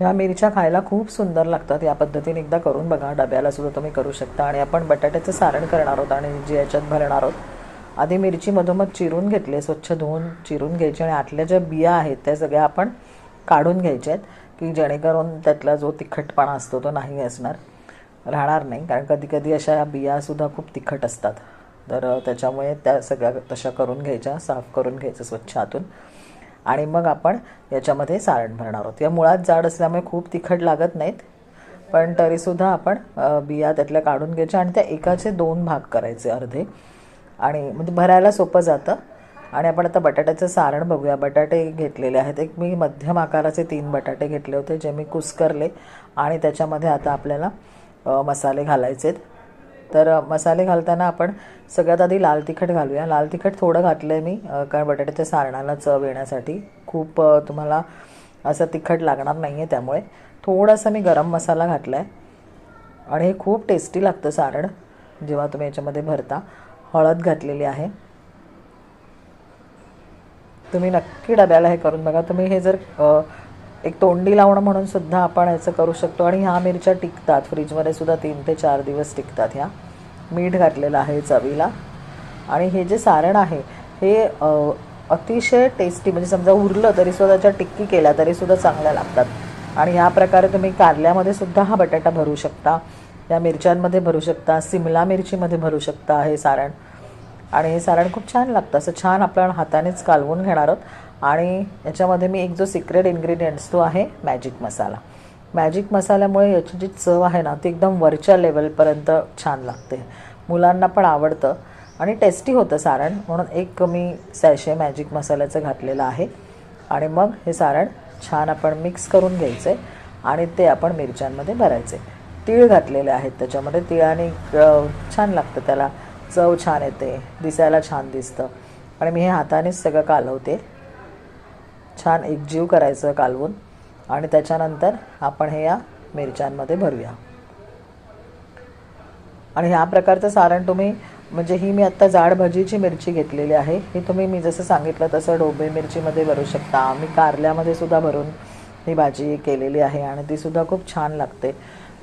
ह्या मिरच्या खायला खूप सुंदर लागतात. या पद्धतीने एकदा करून बघा डब्याला सुद्धा तुम्ही करू शकता. आणि आपण बटाट्याचं सारण करणार आहोत आणि जे याच्यात भरणार आहोत आधी मिरची मधोमध चिरून घेतली स्वच्छ धुवून चिरून घ्यायची आणि आतल्या ज्या बिया आहेत त्या सगळ्या आपण काढून घ्यायच्या आहेत की जेणेकरून त्यातला जो तिखटपणा असतो तो नाही असणार राहणार नाही. कारण कधी कधी अशा बियासुद्धा खूप तिखट असतात. तर त्याच्यामुळे त्या सगळ्या तशा करून घ्यायच्या साफ करून घ्यायचं स्वच्छ आतून. आणि मग आपण याच्यामध्ये सारण भरणार आहोत. या मुळात जाड असल्यामुळे खूप तिखट लागत नाहीत पण तरीसुद्धा आपण बिया त्यातल्या काढून घ्यायच्या आणि त्या एकाचे दोन भाग करायचे अर्धे. आणि म्हणजे भरायला सोपं जातं. आणि आपण आता बटाट्याचं सारण बघूया. बटाटे घेतलेले आहेत. एक मी मध्यम आकाराचे तीन बटाटे घेतले होते जे मी कुस्करले. आणि त्याच्यामध्ये आता आपल्याला मसाले घालायचे आहेत तर मसाले घालताना आपण सगळ्यात आधी लाल तिखट घालूया. लाल तिखट थोडं घातलं आहे मी कारण बटाट्याच्या सारणाला चव येण्यासाठी. खूप तुम्हाला असं तिखट लागणार नाही आहे त्यामुळे. थोडासा मी गरम मसाला घातला आहे आणि हे खूप टेस्टी लागतं सारण जेव्हा तुम्ही याच्यामध्ये भरता. हळद घातलेली आहे. तुम्ही नक्की डब्याला हे करून बघा. तुम्ही हे जर एक तोंडी लावणं म्हणून सुद्धा आपण याचं करू शकतो. आणि ह्या मिरच्या टिकतात. फ्रीजमध्ये सुद्धा तीन ते चार दिवस टिकतात ह्या. मीठ घातलेलं आहे चवीला. आणि हे जे सारण आहे हे अतिशय टेस्टी म्हणजे समजा उरलं तरीसुद्धा त्याच्या टिक्की केल्या तरीसुद्धा चांगल्या लागतात. आणि ह्या प्रकारे तुम्ही कारल्यामध्ये सुद्धा हा बटाटा भरू शकता. या मिरच्यांमध्ये भरू शकता. सिमला मिरचीमध्ये भरू शकता हे सारण. आणि हे सारण खूप छान लागतं. असं छान आपण हातानेच कालवून घेणार आहोत. आणि याच्यामध्ये मी एक जो सिक्रेट इन्ग्रेडियंट्स तो आहे मॅजिक मसाला मॅजिक मसाल्यामुळे याची जी चव आहे ना ती एकदम वरच्या लेवलपर्यंत छान लागते. मुलांना पण आवडतं आणि टेस्टी होतं सारण म्हणून एक मी सॅशे मॅजिक मसाल्याचं घातलेलं आहे. आणि मग हे सारण छान आपण मिक्स करून घ्यायचं आहे आणि ते आपण मिरच्यांमध्ये भरायचे तीळ घातलेले आहेत त्याच्यामध्ये तिळाने छान लागतं त्याला. चव छान येते दिसायला छान दिसतं. आणि मी हे हातानेच सगळं कालवते. छान एकजीव करायचं कालवून. आणि त्याच्यानंतर आपण हे या मिरच्यांमध्ये भरूया. आणि ह्या प्रकारचं सारण तुम्ही म्हणजे ही मी आत्ता जाड भजीची मिरची घेतलेली आहे. ही तुम्ही मी जसं सांगितलं तसं डोबे मिरचीमध्ये भरू शकता. मी कारल्यामध्ये सुद्धा भरून ही भाजी केलेली आहे आणि ती सुद्धा खूप छान लागते.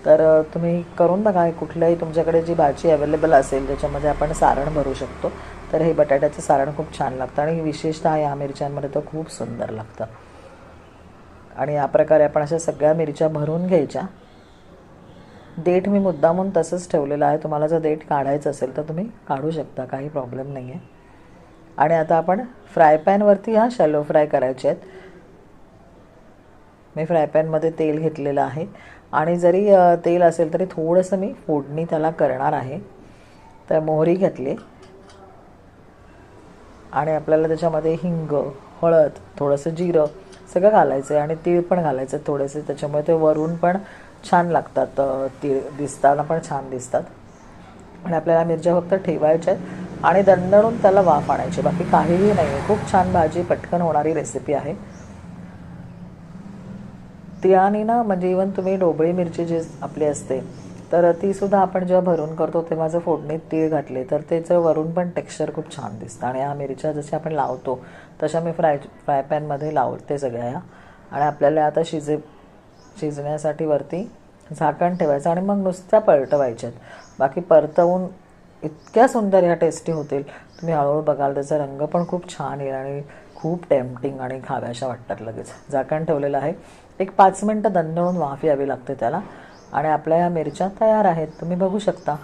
तर तुम्ही करून बघा कुठल्याही तुमच्याकडे जी भाजी अवेलेबल असेल ज्याच्यामध्ये आपण सारण भरू शकतो. तर हे बटाट्याचं सारण खूप छान लागतं आणि विशेषतः या मिरच्यांमध्ये तर खूप सुंदर लागतं. आणि या प्रकारे आपण अशा सगळ्या मिरच्या भरून घ्यायच्या. देठ मी मुद्दामून तसंच ठेवलेलं आहे. तुम्हाला जर देठ काढायचं असेल तर तुम्ही काढू शकता काही प्रॉब्लेम नाही आहे आणि आता आपण फ्राय पॅनवरती हा शॅलो फ्राय करायचे आहेत. मी फ्राय पॅनमध्ये तेल घेतलेलं आहे. आणि जरी तेल असेल तरी थोडंसं मी फोडणी त्याला करणार आहे. तर मोहरी घेतली. आणि आपल्याला त्याच्यामध्ये हिंग हळद थोडंसं जिरं सगळं घालायचं आहे आणि तीळ पण घालायचं थोडेसे. त्याच्यामुळे ते वरून पण छान लागतात तीळ दिसताना पण छान दिसतात. आणि आपल्याला मिरच्या फक्त ठेवायच्या आहेत आणि दणदणून त्याला वाफ आणायची. बाकी काहीही नाही आहे. खूप छान भाजी पटकन होणारी रेसिपी आहे. तिळाने ना म्हणजे इवन तुम्ही ढोबळी मिरची जी आपली असते तर ती सुद्धा आपण जेव्हा भरून करतो तेव्हा जर फोडणीत तीळ घातले तर त्याचं वरून पण टेक्स्चर खूप छान दिसतं. आणि ह्या मिरच्या जशा आपण लावतो तशा मी फ्राय फ्राय पॅनमध्ये लावते सगळ्या. ह्या आणि आपल्याला आता शिजे शिजण्यासाठी वरती झाकण ठेवायचं आणि मग नुसत्या पलटवायच्यात बाकी परतवून इतक्या सुंदर ह्या टेस्टी होतील. तुम्ही हळूहळू बघाल त्याचा रंग पण खूप छान येईल आणि खूप टेम्पटिंग आणि खाव्याशा वाटतात लगेच. झाकण ठेवलेलं आहे. एक पाच मिनटं दणदणून वाफ यावी लागते त्याला. आणि आपल्या या मिरच्या तयार आहेत. तुम्ही बघू शकता.